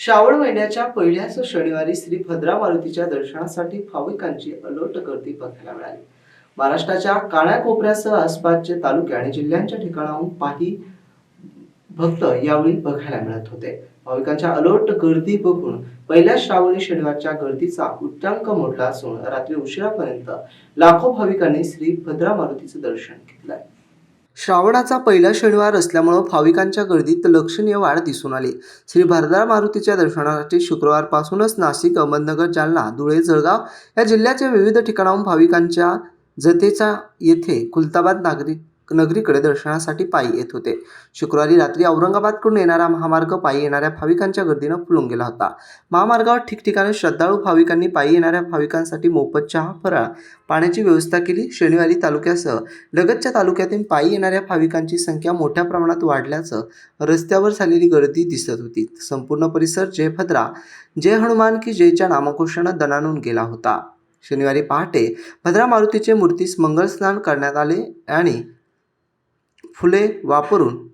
श्रावण महिन्याच्या पहिल्याच शनिवारी श्री भद्रा मारुतीच्या दर्शनासाठी भाविकांची अलोट गर्दी बघायला मिळाली. महाराष्ट्राच्या कानाकोपऱ्यासह आसपासचे तालुके आणि जिल्ह्यांच्या ठिकाणाहून पाही भक्त यावेळी बघायला मिळत होते. भाविकांच्या अलोट गर्दी बघून पहिल्या श्रावणी शनिवारच्या गर्दीचा उच्चांक मोडला असून रात्री उशिरापर्यंत लाखो भाविकांनी श्री भद्रा मारुतीचं दर्शन घेतलंय श्रावणाचा पहिला शनिवार असल्यामुळं भाविकांच्या गर्दीत लक्षणीय वाढ दिसून आली. श्री भरदार मारुतीच्या दर्शनासाठी शुक्रवारपासूनच नाशिक अहमदनगर जालना धुळे जळगाव या जिल्ह्याच्या विविध ठिकाणाहून भाविकांच्या जतेचा येथे खुलताबाद नागरिक नगरीकडे दर्शनासाठी पायी येत होते. शुक्रवारी रात्री औरंगाबादकडून येणारा महामार्ग पायी येणाऱ्या भाविकांच्या गर्दीनं फुलून गेला होता. महामार्गावर ठिकठिकाणी श्रद्धाळू भाविकांनी पायी येणाऱ्या भाविकांसाठी मोफत चहा फराळ पाण्याची व्यवस्था केली. शनिवारी तालुक्यासह लगतच्या तालुक्यातून पायी येणाऱ्या भाविकांची संख्या मोठ्या प्रमाणात वाढल्याचं रस्त्यावर झालेली गर्दी दिसत होती. संपूर्ण परिसर जय भद्रा जय हनुमान की जयच्या नामघोषानं दणानून गेला होता. शनिवारी पहाटे भद्रा मारुतीचे मूर्तीस मंगलस्नान करण्यात आले आणि फुले वापरून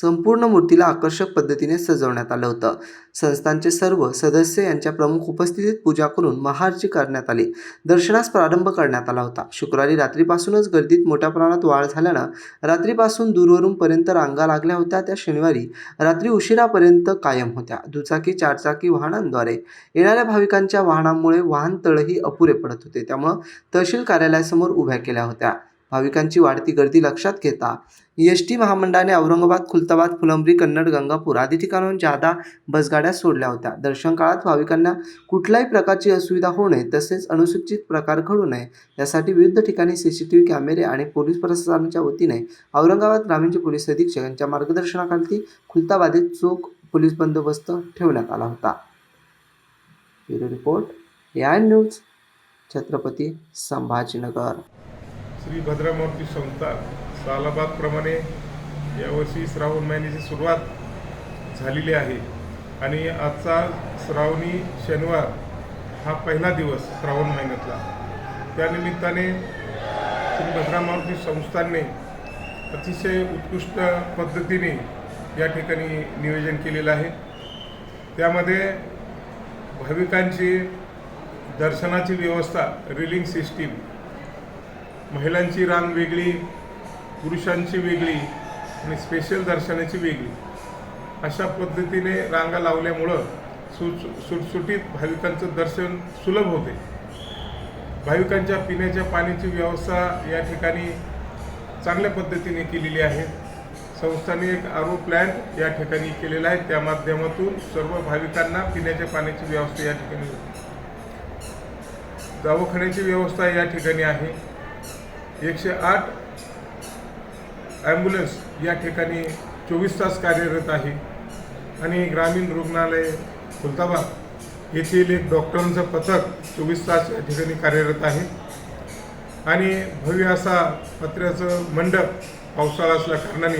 संपूर्ण मूर्तीला आकर्षक पद्धतीने सजवण्यात आलं होतं. संस्थांचे सर्व सदस्य यांच्या प्रमुख उपस्थितीत पूजा करून महाआरती करण्यात आली. दर्शनास प्रारंभ करण्यात आला होता. शुक्रवारी रात्रीपासूनच गर्दीत मोठ्या प्रमाणात वाढ झाल्यानं रात्रीपासून दूरवरूनपर्यंत रांगा लागल्या होत्या. त्या शनिवारी रात्री उशिरापर्यंत कायम होत्या. दुचाकी चारचाकी वाहनांद्वारे येणाऱ्या भाविकांच्या वाहनांमुळे वाहनतळही अपुरे पडत होते. त्यामुळं तहसील कार्यालयासमोर उभ्या केल्या होत्या. भाविकांची वाढती गर्दी लक्षात घेता. एस टी महामंडळाने औरंगाबाद खुलताबाद फुलंब्री कन्नड गंगापूर आदी ठिकाणाहून जादा बसगाड्या सोडल्या होत्या. दर्शन काळात भाविकांना कुठल्याही प्रकारची असुविधा होऊ नये तसेच अनुसूचित प्रकार घडू नये यासाठी विविध ठिकाणी सी सी टी व्ही कॅमेरे आणि पोलीस प्रशासनाच्या वतीने औरंगाबाद ग्रामीणचे पोलीस अधीक्षक यांच्या मार्गदर्शनाखाली खुलताबादेत चोख पोलीस बंदोबस्त ठेवण्यात आला होता. ब्युरो रिपोर्ट या न्यूज छत्रपती संभाजीनगर. श्री भद्रामूर्ती संस्था सालाबादप्रमाणे यावर्षी श्रावण महिन्याची सुरुवात झालेली आहे. आणि आजचा श्रावणी शनिवार हा पहिला दिवस श्रावण महिन्यातला. त्यानिमित्ताने श्री भद्रामारुती संस्थांनी अतिशय उत्कृष्ट पद्धतीने या ठिकाणी नियोजन केलेलं आहे. त्यामध्ये भाविकांची दर्शनाची व्यवस्था रिलिंग सिस्टीम महिलांची रांग वेगळी पुरुषांची वेगळी आणि स्पेशल दर्शनाची वेगळी. अशा पद्धतीने रांगा लावल्यामुळं सुट सुटसुटीत भाविकांचं दर्शन सुलभ होते. भाविकांच्या पिण्याच्या पाण्याची व्यवस्था या ठिकाणी चांगल्या पद्धतीने केलेली आहे. संस्थांनी एक आरो प्लॅन्ट या ठिकाणी केलेला आहे. त्या माध्यमातून सर्व भाविकांना पिण्याच्या पाण्याची व्यवस्था या ठिकाणी होते. दवाखान्याची व्यवस्था या ठिकाणी आहे. एकशे आठ ॲम्ब्युलन्स या ठिकाणी चोवीस तास कार्यरत आहे. आणि ग्रामीण रुग्णालय खुलताबाद येथील एक डॉक्टरांचं पथक चोवीस तास या ठिकाणी कार्यरत आहे. आणि भव्य असा पत्र्याचं मंडप पावसाळा असल्या कारणाने